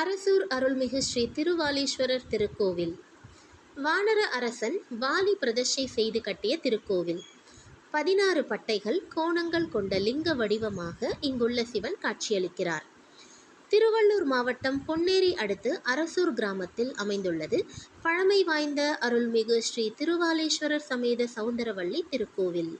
அரசூர் அருள்மிகு ஸ்ரீ திருவாலீஸ்வரர் திருக்கோவில். வானர அரசன் வாலி பிரதிஷ்டை செய்து கட்டிய திருக்கோவில். பதினாறு பட்டைகள் கோணங்கள் கொண்ட லிங்க வடிவமாக இங்குள்ள சிவன் காட்சியளிக்கிறார். திருவள்ளூர் மாவட்டம் பொன்னேரி அடுத்து அரசூர் கிராமத்தில் அமைந்துள்ளது பழமை வாய்ந்த அருள்மிகு ஸ்ரீ திருவாலீஸ்வரர் சமேத சவுந்தரவள்ளி திருக்கோவில்.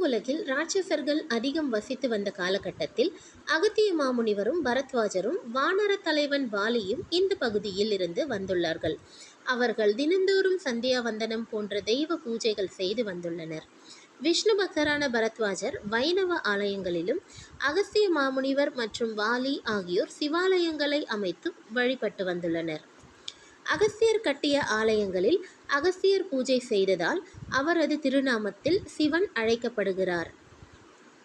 பூவுலகில் ராட்சசர்கள் அதிகம் வசித்து வந்த காலகட்டத்தில் அகத்திய மாமுனிவரும் பரத்வாஜரும் வானர தலைவன் வாலியும் இந்த பகுதியில் இருந்து வந்துள்ளார்கள். அவர்கள் தினந்தோறும் சந்தியாவந்தனம் போன்ற தெய்வ பூஜைகள் செய்து வந்துள்ளனர். விஷ்ணு பக்தரான பரத்வாஜர் வைணவ ஆலயங்களிலும் அகஸ்திய மாமுனிவர் மற்றும் வாலி ஆகியோர் சிவாலயங்களை அமைத்து வழிபட்டு வந்துள்ளனர். அகஸ்தியர் கட்டிய ஆலயங்களில் அகஸ்தியர் பூஜை செய்ததால் அவரது திருநாமத்தில் சிவன் அழைக்கப்படுகிறார்.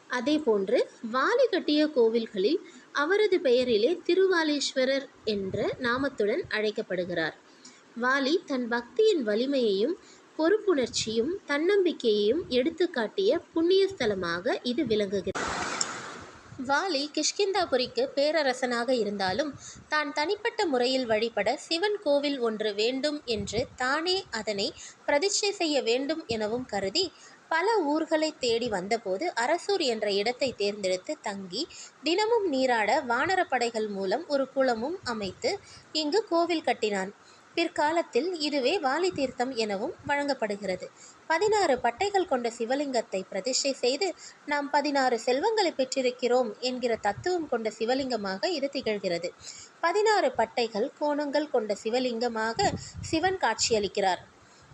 அதேபோன்று வாலி கட்டிய கோவில்களில் அவரது பெயரிலே திருவாலீஸ்வரர் என்ற நாமத்துடன் அழைக்கப்படுகிறார். வாலி தன் பக்தியின் வலிமையையும் பொறுப்புணர்ச்சியும் தன்னம்பிக்கையையும் எடுத்துக்காட்டிய புண்ணிய ஸ்தலமாக இது விளங்குகிறது. வாலி கிஷ்கிந்தாபுரிக்கு பேரரசனாக இருந்தாலும் தான் தனிப்பட்ட முறையில் வழிபட சிவன் கோவில் ஒன்று வேண்டும் என்று தானே அதனை பிரதிஷ்டை செய்ய வேண்டும் எனவும் கருதி பல ஊர்களை தேடி வந்தபோது அரசூர் என்ற இடத்தை தேர்ந்தெடுத்து தங்கி தினமும் நீராட வானரப்படைகள் மூலம் ஒரு குளமும் அமைத்து இங்கு கோவில் கட்டினான். பிற்காலத்தில் இதுவே வாலி தீர்த்தம் எனவும் வழங்கப்படுகிறது. பதினாறு பட்டைகள் கொண்ட சிவலிங்கத்தை பிரதிஷ்டை செய்து நாம் பதினாறு செல்வங்களை பெற்றிருக்கிறோம் என்கிற தத்துவம் கொண்ட சிவலிங்கமாக இது திகழ்கிறது. பதினாறு பட்டைகள் கோணங்கள் கொண்ட சிவலிங்கமாக சிவன் காட்சியளிக்கிறார்.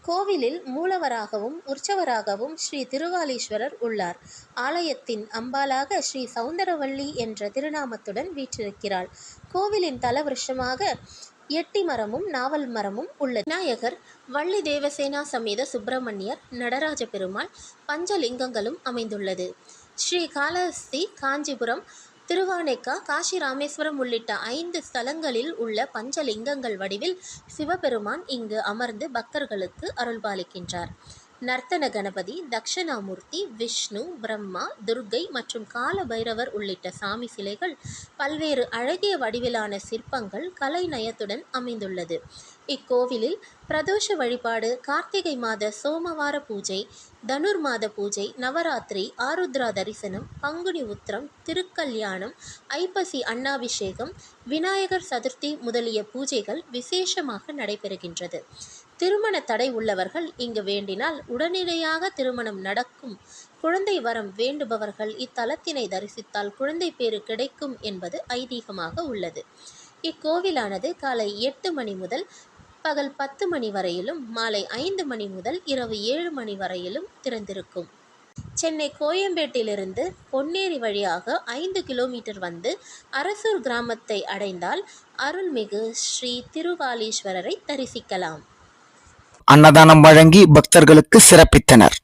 கோவிலில் மூலவராகவும் உற்சவராகவும் ஸ்ரீ திருவாலீஸ்வரர் உள்ளார். ஆலயத்தின் அம்பாலாக ஸ்ரீ சௌந்தரவள்ளி என்ற திருநாமத்துடன் வீற்றிருக்கிறாள். கோவிலின் தலவிருஷமாக எட்டி மரமும் நாவல் மரமும் உள்ளது. விநாயகர் வள்ளி தேவசேனா சமேத சுப்பிரமணியர் நடராஜ பெருமாள் பஞ்சலிங்கங்களும் அமைந்துள்ளது. ஸ்ரீ காலஹஸ்தி காஞ்சிபுரம் திருவானைக்கா காசி ராமேஸ்வரம் உள்ளிட்ட ஐந்து ஸ்தலங்களில் உள்ள பஞ்சலிங்கங்கள் வடிவில் சிவபெருமான் இங்கு அமர்ந்து பக்தர்களுக்கு அருள்பாலிக்கின்றார். நர்த்தன கணபதி தக்ஷணாமூர்த்தி விஷ்ணு பிரம்மா துர்க்கை மற்றும் கால பைரவர் உள்ளிட்ட சாமி சிலைகள் பல்வேறு அழகிய வடிவிலான சிற்பங்கள் கலைநயத்துடன் அமைந்துள்ளது. இக்கோவிலில் பிரதோஷ வழிபாடு கார்த்திகை மாத சோமவார பூஜை தனுர் மாத பூஜை நவராத்திரி ஆருத்ரா தரிசனம் பங்குனி உத்திரம் திருக்கல்யாணம் ஐப்பசி அன்னாபிஷேகம் விநாயகர் சதுர்த்தி முதலிய பூஜைகள் விசேஷமாக நடைபெறுகின்றது. திருமண தடை உள்ளவர்கள் இங்கு வேண்டினால் உடனடியாக திருமணம் நடக்கும். குழந்தை வரம் வேண்டுபவர்கள் இத்தலத்தினை தரிசித்தால் குழந்தை பேறு கிடைக்கும் என்பது ஐதீகமாக உள்ளது. இக்கோவிலானது காலை எட்டு மணி முதல் பகல் பத்து மணி வரையிலும் மாலை ஐந்து மணி முதல் இரவு ஏழு மணி வரையிலும் திறந்திருக்கும். சென்னை கோயம்பேட்டிலிருந்து பொன்னேரி வழியாக ஐந்து கிலோமீட்டர் வந்து அரசூர் கிராமத்தை அடைந்தால் அருள்மிகு ஸ்ரீ திருவாலீஸ்வரரை தரிசிக்கலாம். அன்னதானம் வழங்கி பக்தர்களுக்கு சிறப்பித்தனர்.